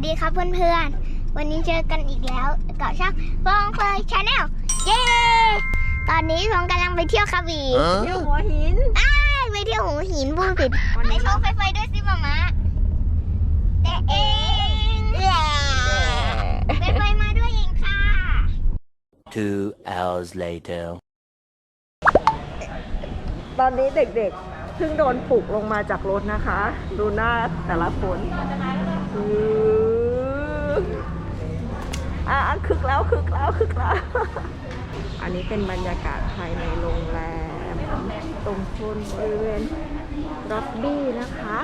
สดีครับเพื่อนๆ วันนี้เจอกันอีกแล้วกับช่องฟองเฟยชาแนลเย้ ตอนนี้ฟองกำลังไปเที่ยวคาบีเที่ยวหัวหินอ้ายไปเที่ยวหูหินพูดผิดวันไปนี้โชว์ไฟไฟด้วยสิมามาแต่เองไฟไฟมาด้วยเองค่ะ Two hours later. ตอนนี้เด็กๆ เพิ่งโดนปลุกลงมาจากรถนะคะ ดูหน้าแต่ละคนอือ อะคึกแล้วคึกแล้วคึกแล้ว อันนี้เป็นบรรยากาศภายในโรงแรม ตรงโซนบริเวณร็อบบี้นะคะ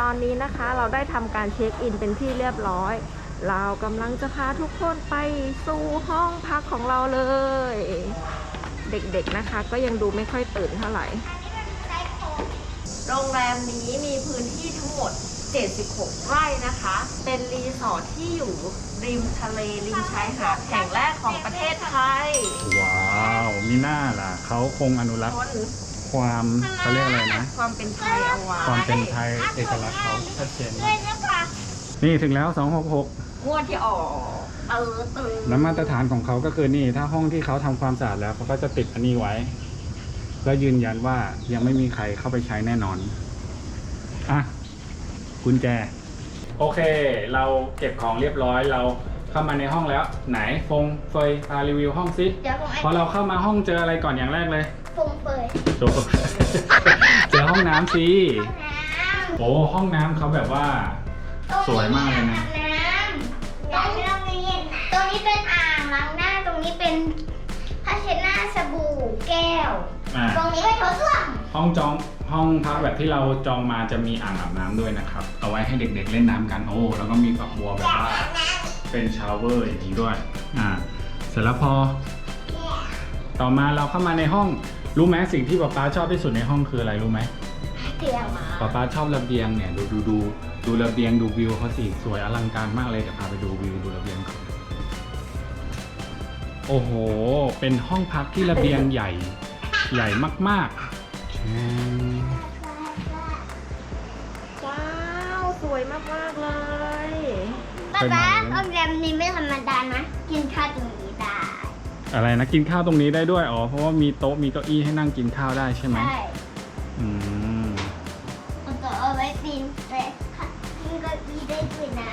ตอนนี้นะคะเราได้ทำการเช็คอินเป็นที่เรียบร้อย เรากำลังจะพาทุกคนไปสู่ห้องพักของเราเลย เด็กๆนะคะก็ยังดูไม่ค่อยตื่นเท่าไหร่โรงแรมนี้มีพื้นที่ทั้งหมด 76 ไร่นะคะ เป็นรีสอร์ทที่อยู่ริมทะเลริมชายหาดแห่งแรกของประเทศไทยว้าวมีหน้าล่ะ เขาคงอนุรักษ์คนความเขาเรียกอะไรนะ ความเป็นไทยเอาไว้ความเป็นไทยเอกลักษณ์เขาชัดเจนเลมายกนะคะนี่ถึงแล้ว 266งวดที่ออกเออตื่นแล้วมาตรฐานของเขาก็คือนี่ ถ้าห้องที่เขาทำความสะอาดแล้วเขาก็จะติดอันนี้ไว้ แล้วยืนยันว่ายังไม่มีใครเข้าไปใช้แน่นอน อะ กุญแจ โอเค เราเก็บของเรียบร้อยเราเข้ามาในห้องแล้ว ไหนฟงเฟยพารีวิวห้องสิเดี๋ยวผมไอ้พอเราเข้ามาห้องเจออะไรก่อนอย่างแรกเลยฟงเฟยโจเจอห้องน้ำสิน้ำโอ้ห้องน้ำเขาแบบว่าสวยมากเลยนะน้ำตรงนี้ตรงนี้เป็นอ่างล้างหน้า ตรงนี้เป็นผ้าเช็ดหน้าสบู่แก้ว อ่าตรงนี้เป็นโถส้วม ห้องจองห้องพักแบบที่เราจองมาจะมีอ่างอาบน้ำด้วยนะครับ เอาไว้ให้เด็กๆเล่นน้ำกันโอ้แล้วก็มีฝักบัวแบบว่าเป็นชาวเวอร์อย่างนี้ด้วย อ่า เสร็จแล้วพอ ต่อมาเราเข้ามาในห้องรู้ไหมสิ่งที่ป๊าป๊าชอบที่สุดในห้องคืออะไรรู้ไหมเตียงมาป๊าป๊าชอบระเบียงเนี่ยดูดูดูดูระเบียงดูวิวเขาสิสวยอลังการมากเลยเดี๋ยวพาไปดูวิวดูระเบียงก่อนโอ้โห เป็นห้องพักที่ระเบียงใหญ่ใหญ่มากๆแชม ว้าว สวยมากๆเลย ป๊าป๊าโรงแรมนี้ไม่ธรรมดานะ กินข้าวตรงนี้ได้อะไรนะกินข้าวตรงนี้ได้ด้วยอ๋อเพราะว่ามีโต๊ะมีเก้าอี้ให้นั่งกินข้าวได้ใช่ไหมใช่อืมแล้วก็เอาไว้ปีนไปกินเก็อีได้ด้วยนะ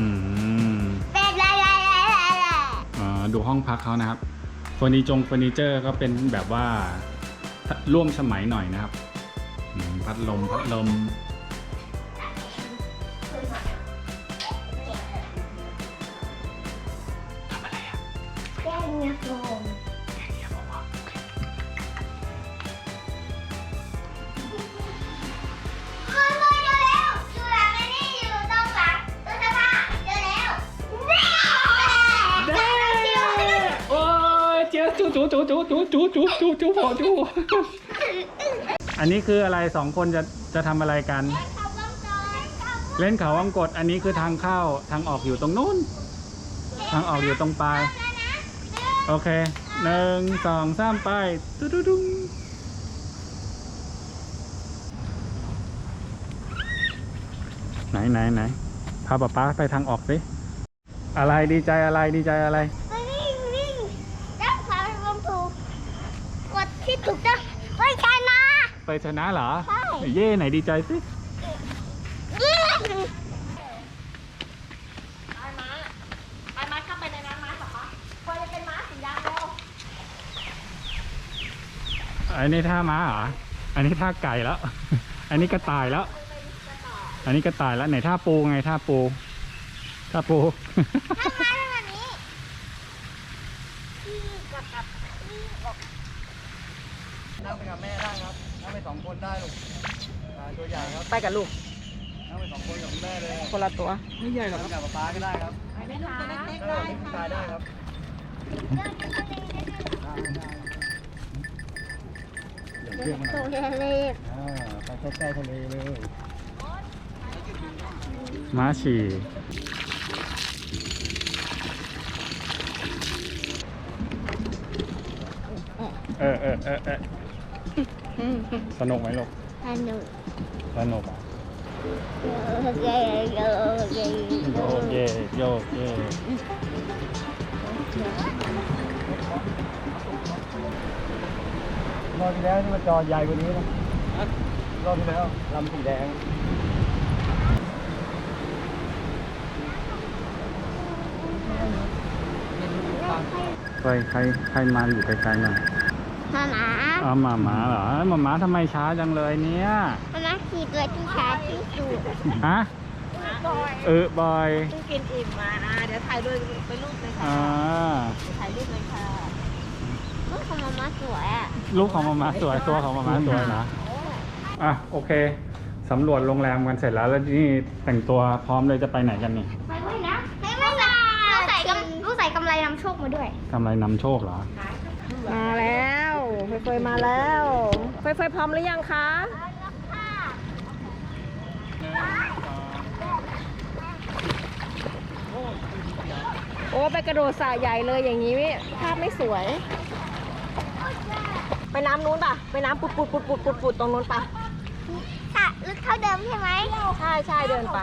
อืมเป็นไรไรไรไรไรอ่าดูห้องพักเขานะครับเฟอร์นิจงเฟอร์นิเจอร์ก็เป็นแบบว่า ร่วมสมัยหน่อยนะครับอืมพัดลมพัดลมทำอะไรอะแก้เงียบลง จู้อจูอันนี้คืออะไรสองคนจะจะทำอะไรกัน เล่นเขาวังกดอันนี้คือทางเข้าทางออกอยู่ตรงนู้น ทางออกอยู่ตรงปลายโอเคหนึ่งสองสามไปตุ๊ดดุ้งไหนไหนไหนพาป๊าป๊าไปทางออกสิอะไรดีใจอะไรดีใจอะไร วิ่งวิ่งแล้วขวาลงถูกกดที่ถูกต้องไม่ใช่นะ ไปชนะเหรอ ใช่ เย่ไหนดีใจสิไปมาเข้าไปในน้ำม้าเหรอคะควรจะเป็นม้าสีดำแล้วอันนี้ท่าม้าเหรอ อันนี้ท่าไก่แล้ว อันนี้กระต่ายแล้ว อันนี้กระต่ายแล้วไหนท่าปูไงท่าปูท่าปู ทำมาแบบนี้ที่กับกับที่อก นั่งไปกับแม่ได้ครับนั่ง ไปสองคนได้ลูกอ่าตัวใหญ่ครับไปกับลูกนั่งไปสองคนกับคุณแม่เลยคนละตัว ไม่ใหญ่หรอกกับป๊าก็ได้ครับไปไหมคะเออเล่นผู้ชายได้ครับเดี๋ยวเรียกมันหน่ตัอวยเล็กอ่าไปใกล้ๆทะเลเลยม้าฉี่เออเออเออเออ สนุกไหมลูกสนุกสนุกอะโอเคโอเคโยกเย่โยกเย่รอบที่แล้วนี่มันจอใหญ่กว่านี้นะรอบที่แล้วลำสีแดงใครใครใครมาอยู่ไกลๆหน่อยมาหมาอ้าวหมาหมาเหรอหมาหมาทำไมช้าจังเลยเนี่ยมาหมาขี่ตัวที่ช้าที่สุดฮะเออบอยเพิ่งกินอิ่มมานะเดี๋ยวถ่ายด้วยไปรูปเลยค่ะอ่าถ่ายรูปเลยค่ะลูกของมาหมาสวยอะลูกของหมาหมาสวยตัวของหมาหมาสวยนะอะโอเคสำรวจโรงแรมกันเสร็จแล้วแล้วนี่แต่งตัวพร้อมเลยจะไปไหนกันนี่ไปไว้นะไม่ไม่ใส่ลูกใส่กำลูกใส่กำไรนำโชคมาด้วยทำอะไรนำโชคเหรอมาแล้ว เฟยเฟยมาแล้วเฟยเฟยพร้อมหรือยังคะโอ้ไปกระโดดสระใหญ่เลยอย่างนี้ภาพไม่สวย ไปน้ำนู้นป่ะ ไปน้ำปุดปุดปุดปุดปุดปุดตรงนู้นป่ะค่ะลึกเท่าเดิมใช่ไหมใช่ใช่เดินไป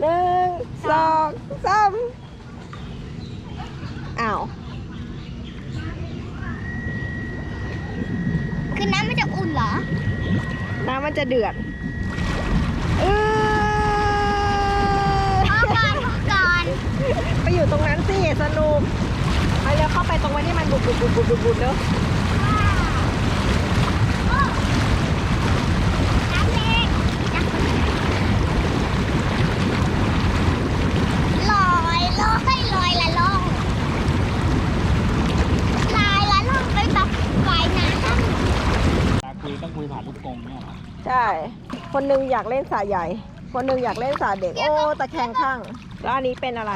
หนึ่งสองสามอ้าว คือ น้ำมันจะอุ่นเหรอ น้ำมันจะเดือดเออพอก่อนพอก่อน ไปอยู่ตรงนั้นสิสนุก ไปเร็วเข้าไปตรงไว้ที่มันบุดบุดบุดบุดบุดบุดเร็วน้ำเล็กลอยลอยลอยละล่องลายละล่องไปแบบฝ่ายน้ำกัน คุยต้องคุยผ่านลูกกงเนี่ย ใช่ คนหนึงอยากเล่นสระใหญ่ คนหนึงอยากเล่นสระเด็ก โอ้ตะแคงข้าง แล้วอันนี้เป็นอะไร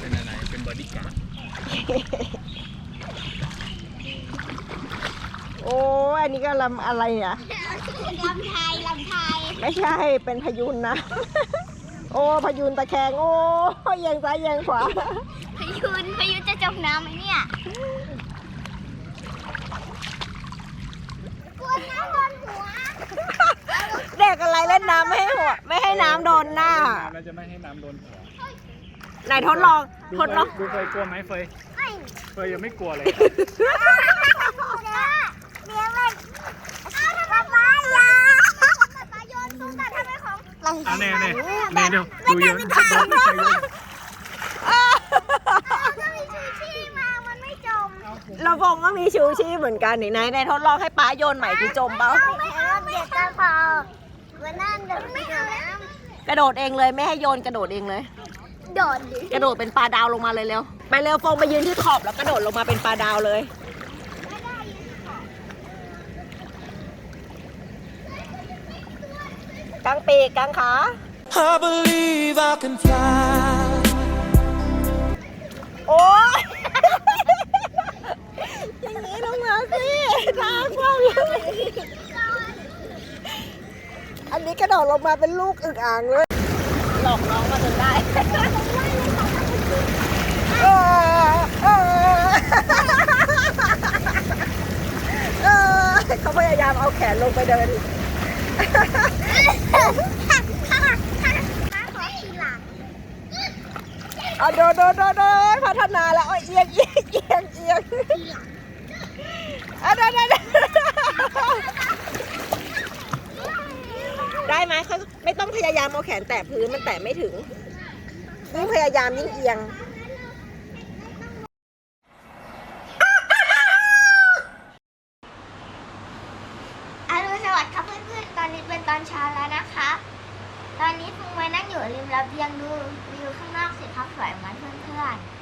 เป็นอะไร เป็นบอดี้การ์ดโอ้อันนี้ก็ลำอะไรเนี่ย ลำไทยลำไทยไม่ใช่ เป็นพยุนนะ โอ้พยุนตะแคง โอ้เอียงซ้ายเอียงขวา พยุนพยุนจะจมน้ำไหมเนี่ยกลัวน้ำโดนหัว เด็กอะไรเล่นน้ำไม่ให้หัวไม่ให้น้ำโดนหน้าเราจะไม่ให้น้ำโดนหัวไหนทดลองดูทดเฟลองยดูเฟยกลัวไหมเฟยไม่เฟยยังไม่กลัวเลยเดี๋ยวมันเอาทำไมป้ายาป้าโยนตุ้งแต่ทำไมของอะเน่เน่เน่ดูดูเยอะดูเฟยเยอะก็มีชูชีพมามันไม่จมเราฟงก็มีชูชีพเหมือนกันนี่ไหนไหนทดลองให้ป้าโยนใหม่ที่จมเปล่า ไม่เอาเด็กตาพอวันนั้นเด็กไม่เอาน้ กระโดดเองเลยไม่ให้โยนกระโดดเองเลยำโดดดิกระโดดเป็นปลาดาวลงมาเลยเร็วไปเร็วฟงไปยืนที่ขอบแล้วกระโดดลงมาเป็นปลาดาวเลย กางปีกกางขา I believe I can fly. โอ้ยอย่างนี้ลงมาสิทางกว้างเลย อันนี้กระโดดลงมาเป็นลูกอึ่งอ่างเลย หลอกน้องมาจนได้เออเออเออเขาพยายามเอาแขนลงไปเดินมาขอทีหลังเอาโดนโดนโดนโดนพัฒนาแล้วเอาเอียงเอียงเอียงเอียงเอาโดนโดนโดน ได้ไหมเขาไม่ต้องพยายามเอาแขนแตะพื้นมันแตะไม่ถึงยิ่งพยายามยิ่งเอียง อรุณสวัสดิ์ครับเพื่อนๆ ตอนนี้เป็นตอนเช้าแล้วนะคะ ตอนนี้ฟุงไว้นั่งอยู่ริมระเบียงดูวิวข้างนอกสิครับสวยเหมือนเพื่อนๆ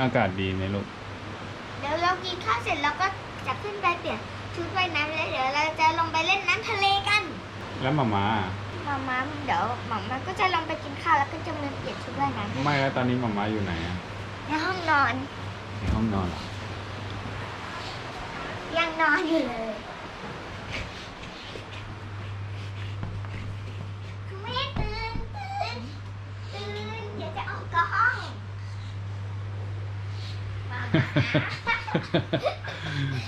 อากาศดีไหมลูก เดี๋ยวเรากินข้าวเสร็จแล้วก็จะขึ้นไปเปลี่ยนชุดว่ายน้ำแล้วเดี๋ยวเราจะลงไปเล่นน้ำทะเลกันแล้วหมามามามาเดี๋ยวหมามาก็จะลงไปกินข้าวแล้วก็จะมาเปลี่ยนชุดว่ายน้ำไม่แล้วตอนนี้หมามาอยู่ไหนอะในห้องนอนในห้องนอนเหรอยังนอนอยู่เลยไม่ตื่นตื่นตื่นอย่า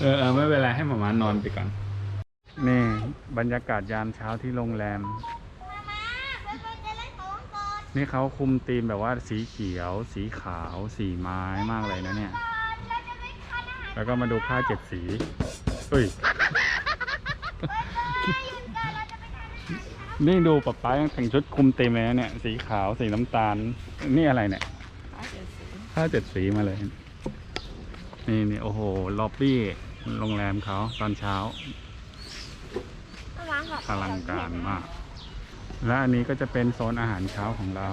เออเออไม่เป็นไรให้หมามานอนไปก่อน นี่บรรยากาศยามเช้าที่โรงแรมมามาเพื่อนๆจะเล่นของก่อนนี่เขาคุมธีมแบบว่าสีเขียว สีขาว สีไม้มากเลยนะเนี่ยก่อนเราจะไปทานอาหารแล้วก็มาดูผ้าเจ็ดสีเอ้ยหยุดก่อนเราจะไปทานอาหารเช้านี่ดูป๊าป๊ายังแต่งชุดคุมธีมเลยนะเนี่ย สีขาว สีน้ำตาล นี่อะไรเนี่ยผ้าเจ็ดสีมาเลย นี่นี่โอ้โหล็อบบี้โรงแรมเขาตอนเช้าอลังการมาก และอันนี้ก็จะเป็นโซนอาหารเช้าของเรา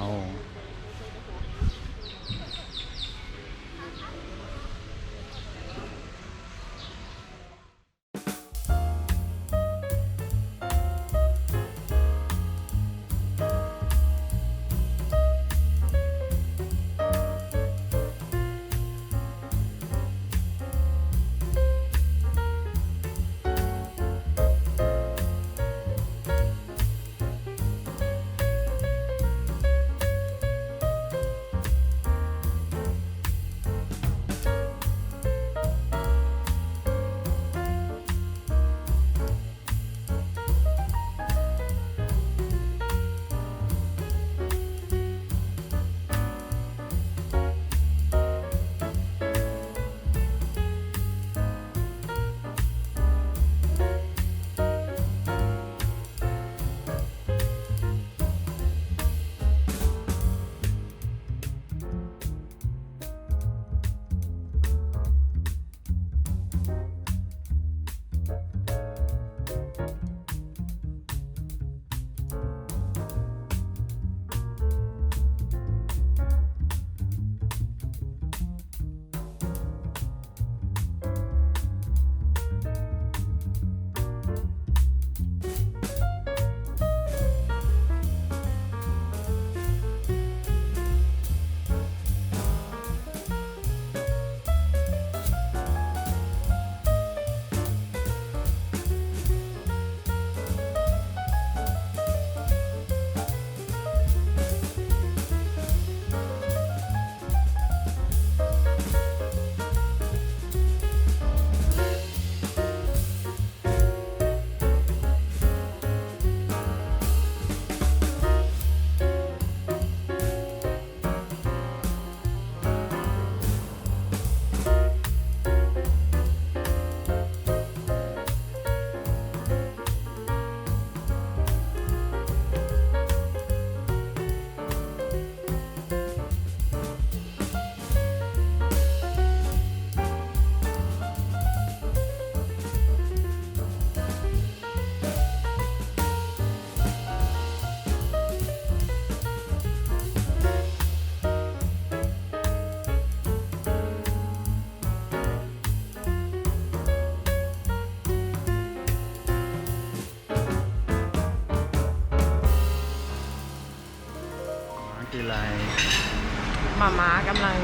มาม้ากำลัง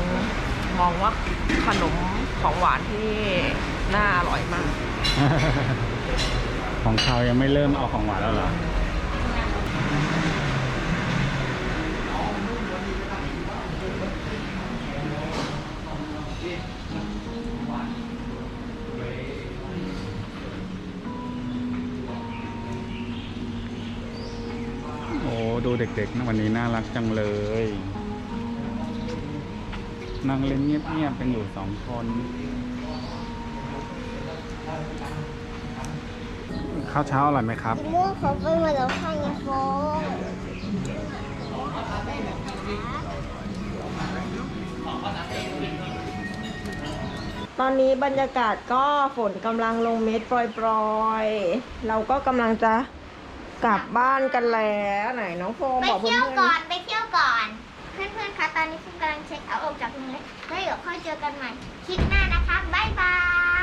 มองว่าขนมของหวานที่น่าอร่อยมาก ของเขายังไม่เริ่มเอาของหวานแล้วเหรอ โอ้ ดูเด็กๆนะวันนี้น่ารักจังเลย นั่งเล่นเงียบๆกันอยู่สองคน ข้าวเช้าอร่อยไหมครับม่วงเขาไปมาแล้วค่ะยายโฟงตอนนี้บรรยากาศก็ฝนกำลังลงเม็ดปล่อยๆ เราก็กำลังจะกลับบ้านกันแล้วไหนน้องโฟมไปบอกเพื่เที่ยวอนก่อน ไปเที่ยวก่อน เพื่อนๆคะตอนนี้ฟุงกำลังเช็คเอาท์ออกจากโรงเรียนแล้วเดี๋ยวค่อยเจอกันใหม่คลิปหน้านะคะบ๊ายบาย